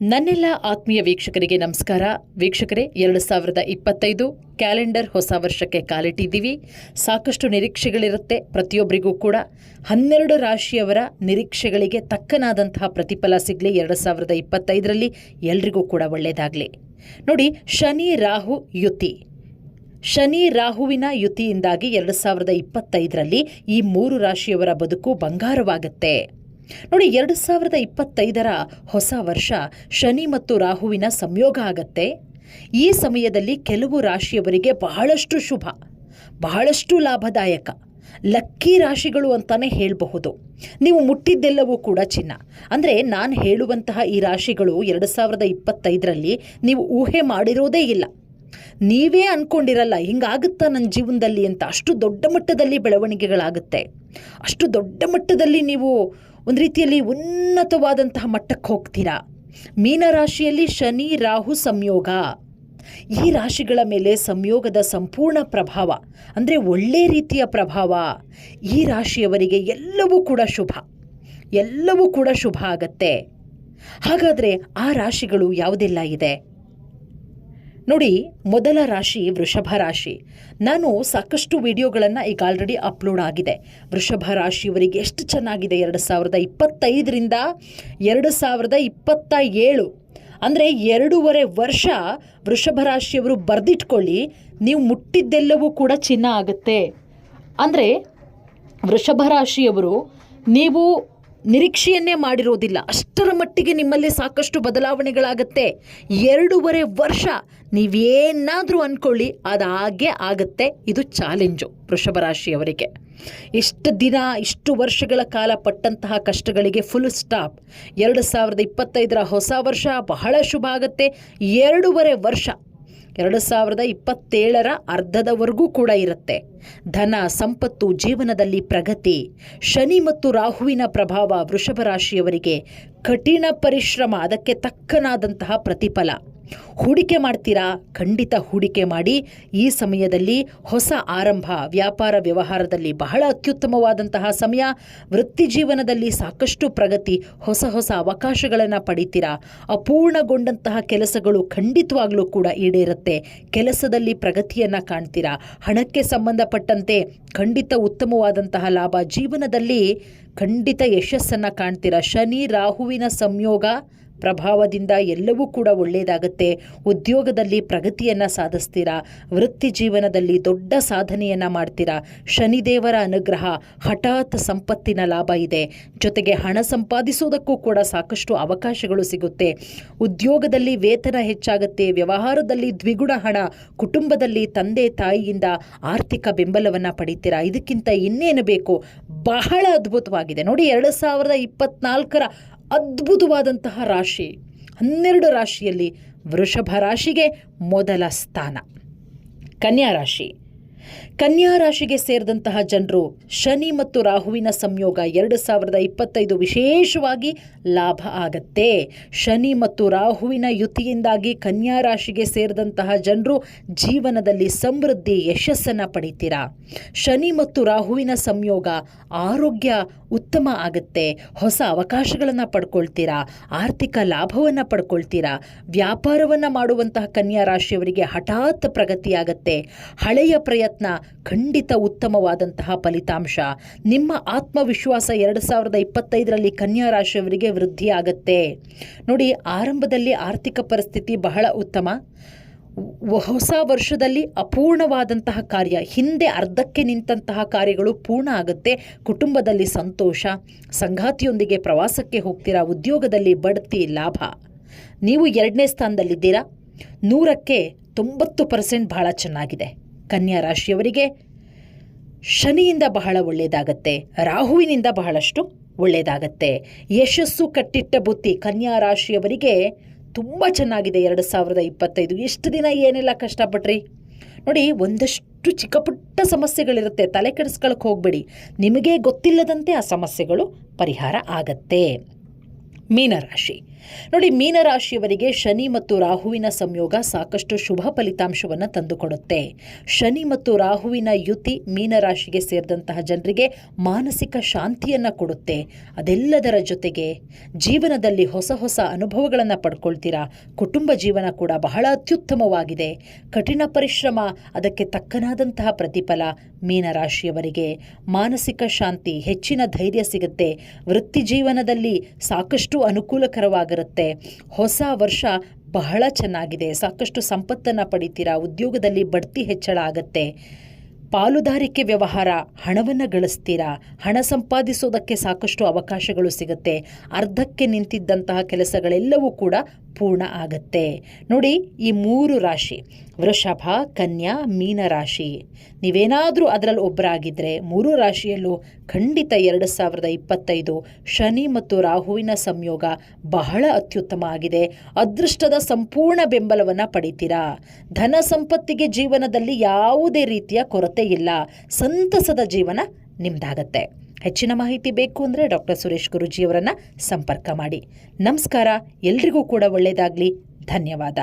ನನ್ನೆಲ್ಲ ಆತ್ಮೀಯ ವೀಕ್ಷಕರಿಗೆ ನಮಸ್ಕಾರ. ವೀಕ್ಷಕರೇ, ಎರಡು ಸಾವಿರದ ಇಪ್ಪತ್ತೈದು ಕ್ಯಾಲೆಂಡರ್ ಹೊಸ ವರ್ಷಕ್ಕೆ ಕಾಲಿಟ್ಟಿದ್ದೀವಿ. ಸಾಕಷ್ಟು ನಿರೀಕ್ಷೆಗಳಿರುತ್ತೆ. ಪ್ರತಿಯೊಬ್ಬರಿಗೂ ಕೂಡ ಹನ್ನೆರಡು ರಾಶಿಯವರ ನಿರೀಕ್ಷೆಗಳಿಗೆ ತಕ್ಕನಾದಂತಹ ಪ್ರತಿಫಲ ಸಿಗಲಿ. ಎರಡು ಸಾವಿರದ ಇಪ್ಪತ್ತೈದರಲ್ಲಿ ಎಲ್ರಿಗೂ ಕೂಡ ಒಳ್ಳೆಯದಾಗಲಿ ನೋಡಿ, ಶನಿ, ರಾಹು, ಯುತಿ. ಶನಿ, ರಾಹುವಿನ ಯುತಿಯಿಂದಾಗಿ ಎರಡು ಸಾವಿರದ ಇಪ್ಪತ್ತೈದರಲ್ಲಿ ಈ ಮೂರು ರಾಶಿಯವರ ಬದುಕು ಬಂಗಾರವಾಗುತ್ತೆ. ನೋಡಿ, ಎರಡು ಸಾವಿರದ ಇಪ್ಪತ್ತೈದರ ಹೊಸ ವರ್ಷ ಶನಿ ಮತ್ತು ರಾಹುವಿನ ಸಂಯೋಗ ಆಗತ್ತೆ. ಈ ಸಮಯದಲ್ಲಿ ಕೆಲವು ರಾಶಿಯವರಿಗೆ ಬಹಳಷ್ಟು ಶುಭ, ಬಹಳಷ್ಟು ಲಾಭದಾಯಕ, ಲಕ್ಕಿ ರಾಶಿಗಳು ಅಂತಾನೆ ಹೇಳಬಹುದು. ನೀವು ಮುಟ್ಟಿದ್ದೆಲ್ಲವೂ ಕೂಡ ಚಿನ್ನ. ಅಂದರೆ ನಾನು ಹೇಳುವಂತಹ ಈ ರಾಶಿಗಳು ಎರಡು ಸಾವಿರದ ಇಪ್ಪತ್ತೈದರಲ್ಲಿ ನೀವು ಊಹೆ ಮಾಡಿರೋದೇ ಇಲ್ಲ. ನೀವೇ ಅನ್ಕೊಂಡಿರಲ್ಲ, ಹಿಂಗಾಗುತ್ತಾ ನನ್ನ ಜೀವನದಲ್ಲಿ ಅಂತ ಅಷ್ಟು ದೊಡ್ಡ ಮಟ್ಟದಲ್ಲಿ ಬೆಳವಣಿಗೆಗಳಾಗುತ್ತೆ. ಅಷ್ಟು ದೊಡ್ಡ ಮಟ್ಟದಲ್ಲಿ ನೀವು ಒಂದು ರೀತಿಯಲ್ಲಿ ಉನ್ನತವಾದಂತಹ ಮಟ್ಟಕ್ಕೆ ಹೋಗ್ತೀರಾ? ಮೀನರಾಶಿಯಲ್ಲಿ ಶನಿ, ರಾಹು ಸಂಯೋಗ. ಈ ರಾಶಿಗಳ ಮೇಲೆ ಸಂಯೋಗದ ಸಂಪೂರ್ಣ ಪ್ರಭಾವ, ಅಂದರೆ ಒಳ್ಳೆ ರೀತಿಯ ಪ್ರಭಾವ ಈ ರಾಶಿಯವರಿಗೆ ಎಲ್ಲವೂ ಕೂಡ ಶುಭ. ಎಲ್ಲವೂ ಕೂಡ ಶುಭ ಆಗತ್ತೆ. ಹಾಗಾದರೆ ಆ ರಾಶಿಗಳು ಯಾವುದೆಲ್ಲ ಇದೆ? ನೋಡಿ, ಮೊದಲ ರಾಶಿ ವೃಷಭ ರಾಶಿ. ನಾನು ಸಾಕಷ್ಟು ವಿಡಿಯೋಗಳನ್ನು ಈಗ ಆಲ್ರೆಡಿ ಅಪ್ಲೋಡ್ ಆಗಿದೆ. ವೃಷಭ ರಾಶಿಯವರಿಗೆ ಎಷ್ಟು ಚೆನ್ನಾಗಿದೆ ಎರಡು ಸಾವಿರದ ಇಪ್ಪತ್ತೈದರಿಂದ ಎರಡು ಸಾವಿರದ ಇಪ್ಪತ್ತ ಏಳು ಅಂದರೆ ಎರಡೂವರೆ ವರ್ಷ ವೃಷಭ ರಾಶಿಯವರು ಬರೆದಿಟ್ಕೊಳ್ಳಿ, ನೀವು ಮುಟ್ಟಿದ್ದೆಲ್ಲವೂ ಕೂಡ ಚಿನ್ನ ಆಗುತ್ತೆ. ಅಂದರೆ ವೃಷಭ ರಾಶಿಯವರು ನೀವು ನಿರೀಕ್ಷೆಯನ್ನೇ ಮಾಡಿರೋದಿಲ್ಲ. ಅಷ್ಟರ ಮಟ್ಟಿಗೆ ನಿಮ್ಮಲ್ಲಿ ಸಾಕಷ್ಟು ಬದಲಾವಣೆಗಳಾಗತ್ತೆ. ಎರಡೂವರೆ ವರ್ಷ ನೀವೇನಾದರೂ ಅಂದ್ಕೊಳ್ಳಿ ಅದು ಹಾಗೆ ಆಗುತ್ತೆ. ಇದು ಚಾಲೆಂಜು ವೃಷಭ ರಾಶಿಯವರಿಗೆ. ಇಷ್ಟು ದಿನ, ಇಷ್ಟು ವರ್ಷಗಳ ಕಾಲ ಪಟ್ಟಂತಹ ಕಷ್ಟಗಳಿಗೆ ಫುಲ್ ಸ್ಟಾಪ್ ಎರಡು ಸಾವಿರದ ಇಪ್ಪತ್ತೈದರ ಹೊಸ ವರ್ಷ ಬಹಳ ಶುಭ ಆಗುತ್ತೆ. ಎರಡೂವರೆ ವರ್ಷ ಎರಡು ಸಾವಿರದ ಇಪ್ಪತ್ತೇಳರ ಅರ್ಧದವರೆಗೂ ಕೂಡ ಇರುತ್ತೆ. ಧನ, ಸಂಪತ್ತು, ಜೀವನದಲ್ಲಿ ಪ್ರಗತಿ, ಶನಿ ಮತ್ತು ರಾಹುವಿನ ಪ್ರಭಾವ ವೃಷಭ ರಾಶಿಯವರಿಗೆ ಕಠಿಣ ಪರಿಶ್ರಮ, ಅದಕ್ಕೆ ತಕ್ಕನಾದಂತಹ ಪ್ರತಿಫಲ. ಹೂಡಿಕೆ ಮಾಡ್ತೀರಾ? ಖಂಡಿತ ಹೂಡಿಕೆ ಮಾಡಿ. ಈ ಸಮಯದಲ್ಲಿ ಹೊಸ ಆರಂಭ. ವ್ಯಾಪಾರ ವ್ಯವಹಾರದಲ್ಲಿ ಬಹಳ ಅತ್ಯುತ್ತಮವಾದಂತಹ ಸಮಯ. ವೃತ್ತಿ ಜೀವನದಲ್ಲಿ ಸಾಕಷ್ಟು ಪ್ರಗತಿ. ಹೊಸ ಹೊಸ ಅವಕಾಶಗಳನ್ನು ಪಡಿತೀರಾ? ಅಪೂರ್ಣಗೊಂಡಂತಹ ಕೆಲಸಗಳು ಖಂಡಿತವಾಗಲೂ ಕೂಡ ಈಡೇರುತ್ತೆ. ಕೆಲಸದಲ್ಲಿ ಪ್ರಗತಿಯನ್ನು ಕಾಣ್ತೀರಾ? ಹಣಕ್ಕೆ ಸಂಬಂಧಪಟ್ಟಂತೆ ಖಂಡಿತ ಉತ್ತಮವಾದಂತಹ ಲಾಭ ಜೀವನದಲ್ಲಿ ಖಂಡಿತ ಯಶಸ್ಸನ್ನು ಕಾಣ್ತೀರಾ? ಶನಿ ರಾಹುವಿನ ಸಂಯೋಗ ಪ್ರಭಾವದಿಂದ ಎಲ್ಲವೂ ಕೂಡ ಒಳ್ಳೆಯದಾಗುತ್ತೆ ಉದ್ಯೋಗದಲ್ಲಿ ಪ್ರಗತಿಯನ್ನು ಸಾಧಿಸ್ತೀರಾ? ವೃತ್ತಿ ಜೀವನದಲ್ಲಿ ದೊಡ್ಡ ಸಾಧನೆಯನ್ನು ಮಾಡ್ತೀರಾ? ಶನಿದೇವರ ಅನುಗ್ರಹ ಹಠಾತ್ ಸಂಪತ್ತಿನ ಲಾಭ ಇದೆ. ಜೊತೆಗೆ ಹಣ ಸಂಪಾದಿಸುವುದಕ್ಕೂ ಕೂಡ ಸಾಕಷ್ಟು ಅವಕಾಶಗಳು ಸಿಗುತ್ತೆ. ಉದ್ಯೋಗದಲ್ಲಿ ವೇತನ ಹೆಚ್ಚಾಗುತ್ತೆ. ವ್ಯವಹಾರದಲ್ಲಿ ದ್ವಿಗುಣ ಹಣ. ಕುಟುಂಬದಲ್ಲಿ ತಂದೆ ತಾಯಿಯಿಂದ ಆರ್ಥಿಕ ಬೆಂಬಲವನ್ನು ಪಡಿತೀರಾ? ಇದಕ್ಕಿಂತ ಇನ್ನೇನು ಬೇಕು? ಬಹಳ ಅದ್ಭುತವಾಗಿದೆ. ನೋಡಿ, ಎರಡು ಸಾವಿರದ ಇಪ್ಪತ್ನಾಲ್ಕರ ಅದ್ಭುತವಾದಂತಹ ರಾಶಿ ಹನ್ನೆರಡು ರಾಶಿಯಲ್ಲಿ ವೃಷಭ ರಾಶಿಗೆ ಮೊದಲ ಸ್ಥಾನ. ಕನ್ಯಾ ರಾಶಿ ಕನ್ಯಾ ರಾಶಿಗೆ ಸೇರಿದಂತಹ ಜನರು ಶನಿ ಮತ್ತು ರಾಹುವಿನ ಸಂಯೋಗ ಎರಡು ಸಾವಿರದ ಇಪ್ಪತ್ತೈದು ವಿಶೇಷವಾಗಿ ಲಾಭ ಆಗತ್ತೆ. ಶನಿ ಮತ್ತು ರಾಹುವಿನ ಯುತಿಯಿಂದಾಗಿ ಕನ್ಯಾ ರಾಶಿಗೆ ಸೇರಿದಂತಹ ಜನರು ಜೀವನದಲ್ಲಿ ಸಮೃದ್ಧಿ ಯಶಸ್ಸನ್ನು ಪಡಿತೀರಾ? ಶನಿ ಮತ್ತು ರಾಹುವಿನ ಸಂಯೋಗ ಆರೋಗ್ಯ ಉತ್ತಮ ಆಗುತ್ತೆ. ಹೊಸ ಅವಕಾಶಗಳನ್ನು ಪಡ್ಕೊಳ್ತೀರಾ? ಆರ್ಥಿಕ ಲಾಭವನ್ನು ಪಡ್ಕೊಳ್ತೀರಾ? ವ್ಯಾಪಾರವನ್ನು ಮಾಡುವಂತಹ ಕನ್ಯಾ ರಾಶಿಯವರಿಗೆ ಹಠಾತ್ ಪ್ರಗತಿಯಾಗತ್ತೆ ಹಳೆಯ ಪ್ರಯತ್ನ ಖಂಡಿತ ಉತ್ತಮವಾದಂತಹ ಫಲಿತಾಂಶ. ನಿಮ್ಮ ಆತ್ಮವಿಶ್ವಾಸ ಎರಡು ಸಾವಿರದ ಇಪ್ಪತ್ತೈದರಲ್ಲಿ ಕನ್ಯಾ ರಾಶಿಯವರಿಗೆ ವೃದ್ಧಿ ಆಗತ್ತೆ ನೋಡಿ, ಆರಂಭದಲ್ಲಿ ಆರ್ಥಿಕ ಪರಿಸ್ಥಿತಿ ಬಹಳ ಉತ್ತಮ. ಹೊಸ ವರ್ಷದಲ್ಲಿ ಅಪೂರ್ಣವಾದಂತಹ ಕಾರ್ಯ. ಹಿಂದೆ ಅರ್ಧಕ್ಕೆ ನಿಂತಹ ಕಾರ್ಯಗಳು ಪೂರ್ಣ ಆಗುತ್ತೆ. ಕುಟುಂಬದಲ್ಲಿ ಸಂತೋಷ. ಸಂಗಾತಿಯೊಂದಿಗೆ ಪ್ರವಾಸಕ್ಕೆ ಹೋಗ್ತೀರಾ? ಉದ್ಯೋಗದಲ್ಲಿ ಬಡ್ತಿ ಲಾಭ. ನೀವು ಎರಡನೇ ಸ್ಥಾನದಲ್ಲಿದ್ದೀರಾ? ನೂರಕ್ಕೆ ತೊಂಬತ್ತು ಪರ್ಸೆಂಟ್ ಬಹಳ ಚೆನ್ನಾಗಿದೆ. ಕನ್ಯಾ ರಾಶಿಯವರಿಗೆ ಶನಿಯಿಂದ ಬಹಳ ಒಳ್ಳೆಯದಾಗತ್ತೆ ರಾಹುವಿನಿಂದ ಬಹಳಷ್ಟು ಒಳ್ಳೆಯದಾಗತ್ತೆ ಯಶಸ್ಸು ಕಟ್ಟಿಟ್ಟ ಬುತ್ತಿ ಕನ್ಯಾ ರಾಶಿಯವರಿಗೆ ತುಂಬ ಚೆನ್ನಾಗಿದೆ. ಎರಡು ಸಾವಿರದ ಇಪ್ಪತ್ತೈದು, ಎಷ್ಟು ದಿನ ಏನೆಲ್ಲ ಕಷ್ಟಪಟ್ರಿ? ನೋಡಿ, ಒಂದಷ್ಟು ಚಿಕ್ಕಪುಟ್ಟ ಸಮಸ್ಯೆಗಳಿರುತ್ತೆ. ತಲೆ ಕೆಡಿಸ್ಕೊಳಕ್ಕೆ ಹೋಗಬೇಡಿ. ನಿಮಗೆ ಗೊತ್ತಿಲ್ಲದಂತೆ ಆ ಸಮಸ್ಯೆಗಳು ಪರಿಹಾರ ಆಗತ್ತೆ. ಮೀನರಾಶಿ. ನೋಡಿ, ಮೀನರಾಶಿಯವರಿಗೆ ಶನಿ ಮತ್ತು ರಾಹುವಿನ ಸಂಯೋಗ ಸಾಕಷ್ಟು ಶುಭ ಫಲಿತಾಂಶವನ್ನು ತಂದುಕೊಡುತ್ತೆ. ಶನಿ ಮತ್ತು ರಾಹುವಿನ ಯುತಿ ಮೀನರಾಶಿಗೆ ಸೇರಿದಂತಹ ಜನರಿಗೆ ಮಾನಸಿಕ ಶಾಂತಿಯನ್ನು ಕೊಡುತ್ತೆ. ಅದೆಲ್ಲದರ ಜೊತೆಗೆ ಜೀವನದಲ್ಲಿ ಹೊಸ ಹೊಸ ಅನುಭವಗಳನ್ನು ಪಡ್ಕೊಳ್ತೀರಾ? ಕುಟುಂಬ ಜೀವನ ಕೂಡ ಬಹಳ ಅತ್ಯುತ್ತಮವಾಗಿದೆ. ಕಠಿಣ ಪರಿಶ್ರಮ, ಅದಕ್ಕೆ ತಕ್ಕನಾದಂತಹ ಪ್ರತಿಫಲ ಮೀನರಾಶಿಯವರಿಗೆ. ಮಾನಸಿಕ ಶಾಂತಿ, ಹೆಚ್ಚಿನ ಧೈರ್ಯ ಸಿಗುತ್ತೆ. ವೃತ್ತಿ ಜೀವನದಲ್ಲಿ ಸಾಕಷ್ಟು ಅನುಕೂಲಕರವಾಗಿರುತ್ತೆ ಹೊಸ ವರ್ಷ ಬಹಳ ಚೆನ್ನಾಗಿದೆ. ಸಾಕಷ್ಟು ಸಂಪತ್ತನ್ನು ಪಡಿತೀರಾ? ಉದ್ಯೋಗದಲ್ಲಿ ಬಡ್ತಿ ಹೆಚ್ಚಳ ಆಗುತ್ತೆ. ಪಾಲುದಾರಿಕೆ ವ್ಯವಹಾರ, ಹಣವನ್ನು ಗಳಿಸ್ತೀರಾ? ಹಣ ಸಂಪಾದಿಸೋದಕ್ಕೆ ಸಾಕಷ್ಟು ಅವಕಾಶಗಳು ಸಿಗುತ್ತೆ. ಅರ್ಧಕ್ಕೆ ನಿಂತಿದ್ದಂತಹ ಕೆಲಸಗಳೆಲ್ಲವೂ ಕೂಡ ಪೂರ್ಣ ಆಗತ್ತೆ. ನೋಡಿ, ಈ ಮೂರು ರಾಶಿ, ವೃಷಭ, ಕನ್ಯಾ, ಮೀನ ರಾಶಿ. ನೀವೇನಾದರೂ ಅದರಲ್ಲಿ ಒಬ್ಬರಾಗಿದ್ದರೆ ಮೂರು ರಾಶಿಯಲ್ಲೂ ಖಂಡಿತ ಎರಡು ಸಾವಿರದ ಇಪ್ಪತ್ತೈದು ಶನಿ ಮತ್ತು ರಾಹುವಿನ ಸಂಯೋಗ ಬಹಳ ಅತ್ಯುತ್ತಮ ಆಗಿದೆ. ಅದೃಷ್ಟದ ಸಂಪೂರ್ಣ ಬೆಂಬಲವನ್ನು ಪಡಿತೀರಾ? ಧನ ಸಂಪತ್ತಿಗೆ ಜೀವನದಲ್ಲಿ ಯಾವುದೇ ರೀತಿಯ ಕೊರತೆ ಇಲ್ಲ. ಸಂತಸದ ಜೀವನ ನಿಮ್ದಾಗತ್ತೆ. ಹೆಚ್ಚಿನ ಮಾಹಿತಿ ಬೇಕು ಅಂದರೆ ಡಾಕ್ಟರ್ ಸುರೇಶ್ ಗುರುಜಿಯವರನ್ನು ಸಂಪರ್ಕ ಮಾಡಿ. ನಮಸ್ಕಾರ ಎಲ್ರಿಗೂ ಕೂಡ ಒಳ್ಳೆಯದಾಗಲಿ ಧನ್ಯವಾದ.